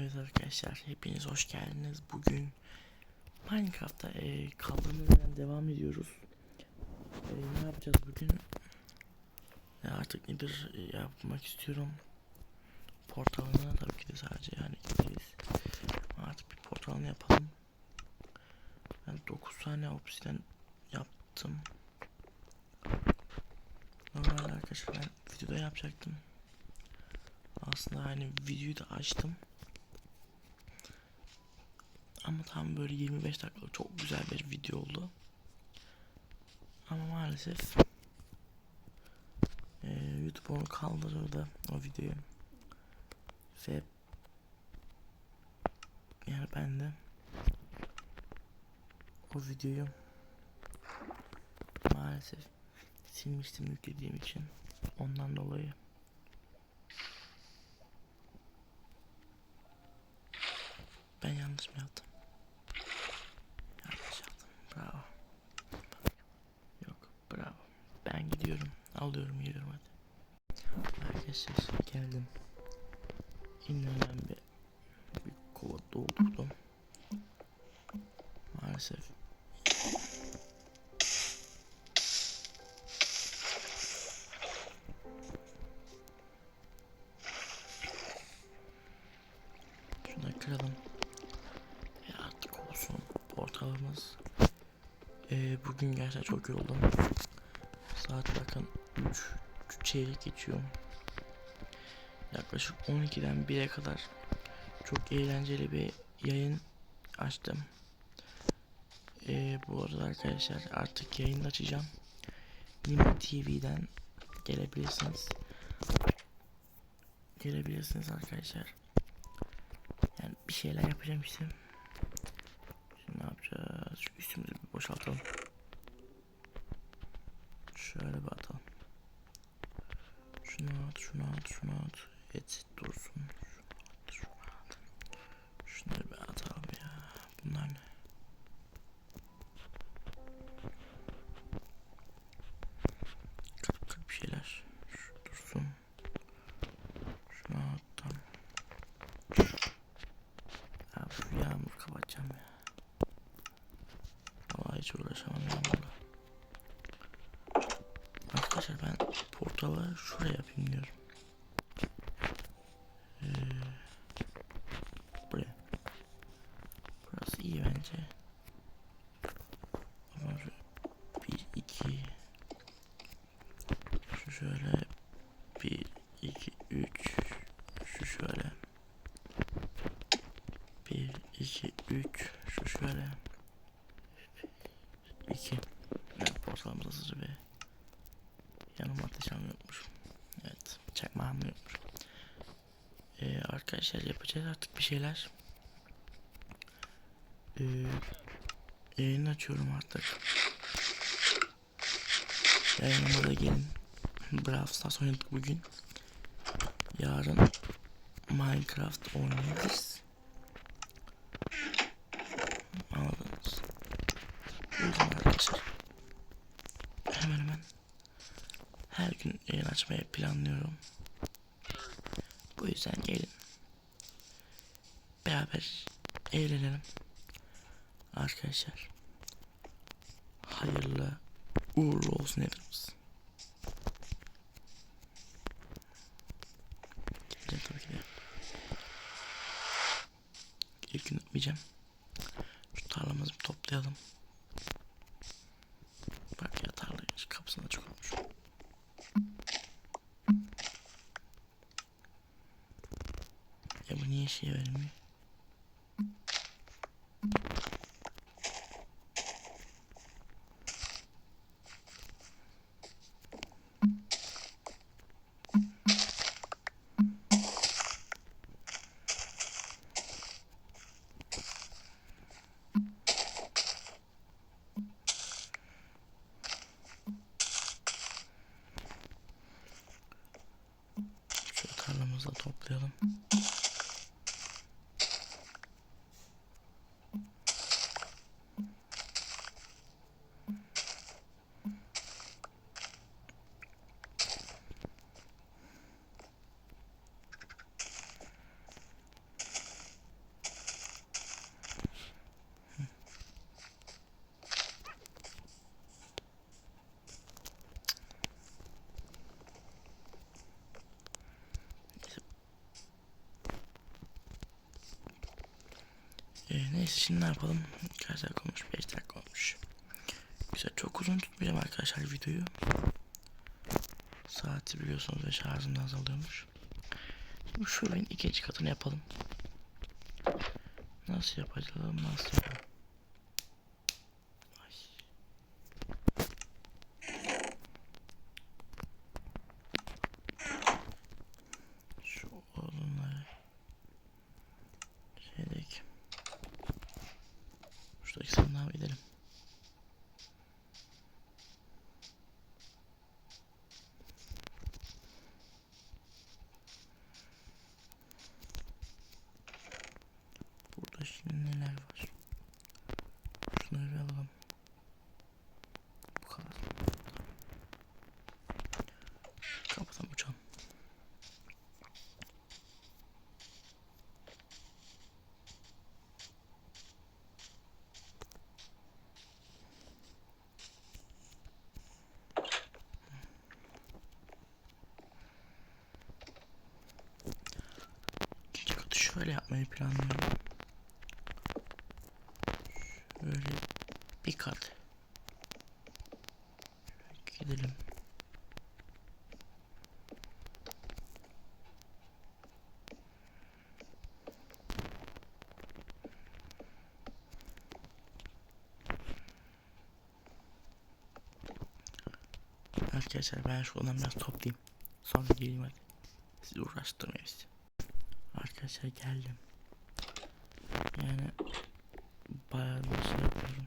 Evet arkadaşlar hepiniz hoş geldiniz. Bugün Minecraft'ta e, kaldığımız yerden devam ediyoruz. E, ne yapacağız bugün? E, artık nedir e, yapmak istiyorum. Portalına tabii ki de sadece yani gideceğiz. Artık bir portalını yapalım. Ben 9 tane obsidian yaptım. Normalde arkadaşlar ben videoda yapacaktım. Aslında hani videoyu da açtım. Ama tam böyle 25 dakikalık çok güzel bir video oldu. Ama maalesef eee, YouTube onu kaldırırdı o videoyu. Ve yani ben de o videoyu maalesef silmiştim yüklediğim için ondan dolayı Alıyorum geliyorum hadi. Arkadaşlar geldim. İnlemden bir, bir kova doldurdum. Maalesef. Şunları kıralım. Ya artık olsun portalımız. Ee, bugün gerçekten çok yoruldum. Saat bakın 3, 3 çeyrek geçiyor. Yaklaşık 12'den 1'e kadar çok eğlenceli bir yayın açtım. Ee, bu arada arkadaşlar artık yayın açacağım. Nimo TV'den gelebilirsiniz. Gelebilirsiniz arkadaşlar. Yani bir şeyler yapacağım işte. Şimdi ne yapacağız? Şu üstümüzü bir boşaltalım. Şöyle bir. Şunu at, şunu at, at. Et dursun. Şunu at, şunu at. Şunları bir atalım ya. Bunlar ne? Kırık kırık bir şeyler. Şu dursun. Şunu at tam. Ya şu yağmur kapatacağım ya. Vallahi hiç uğraşamam yağmurla. Arkadaşlar ben portalı şuraya yapayım diyorum. Ee, buraya. Burası iyi bence. Ama bir iki şu şöyle bir iki üç şu şöyle bir iki üç şu şöyle iki evet portalımız hazır ve yanıma ateş almıyormuşum evet çakmağım yokmuş ee, arkadaşlar yapacağız artık bir şeyler. Ee, yayın açıyorum artık. Yayınıma da gelin. Brawl Stars oynadık bugün. Yarın Minecraft oynayabiliriz Anladınız. Yüzden arkadaşlar. Hemen hemen. Her gün yayın açmayı planlıyorum. Bu yüzden gelin. Beraber eğlenelim. Arkadaşlar. Hayırlı uğurlu olsun hepimiz. Gideceğim tabii ki de. İlk gün yapmayacağım. Şu tarlamızı bir toplayalım. Bak ya tarla şu kapısında çok olmuş. Ya bu niye şey vermiyor? Şu tarlamızı da toplayalım. Ee, neyse şimdi ne yapalım? Kaç dakika olmuş? 5 dakika olmuş. Güzel çok uzun tutmayacağım arkadaşlar videoyu. Saati biliyorsunuz ve şarjım da azalıyormuş. Şimdi şu evin ikinci katını yapalım. Nasıl yapacağım? Nasıl yapalım? Ay. Şu odunları şeydeki şuradaki sandığa gidelim. Burada şimdi neler var? Şunları bir alalım. Bu kadar. Kapatalım uçalım. İkinci katı şöyle yapmayı planlıyorum. Böyle bir kat. Şöyle gidelim. Arkadaşlar ben şuradan biraz toplayayım. Sonra geleyim hadi. Sizi uğraştırmayayım sizi. Arkadaşlar geldim. Yani bayağı bir şey yapıyorum.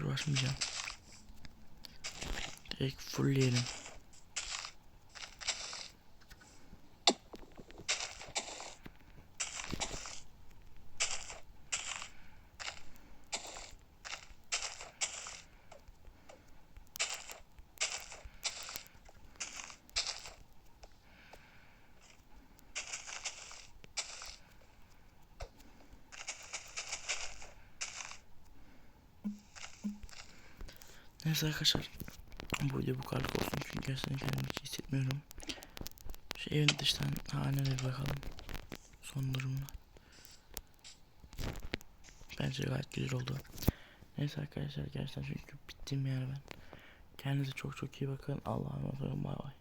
uğraşmayacağım. Direkt fullleyelim. Neyse arkadaşlar. Bu video bu kadar olsun çünkü gerçekten kendimi hiç hissetmiyorum. Şu evin dıştan haline bir bakalım. Son durumuna. Bence gayet güzel oldu. Neyse arkadaşlar gerçekten çünkü bittiğim yer ben. Kendinize çok çok iyi bakın. Allah'a emanet olun. Bay bay.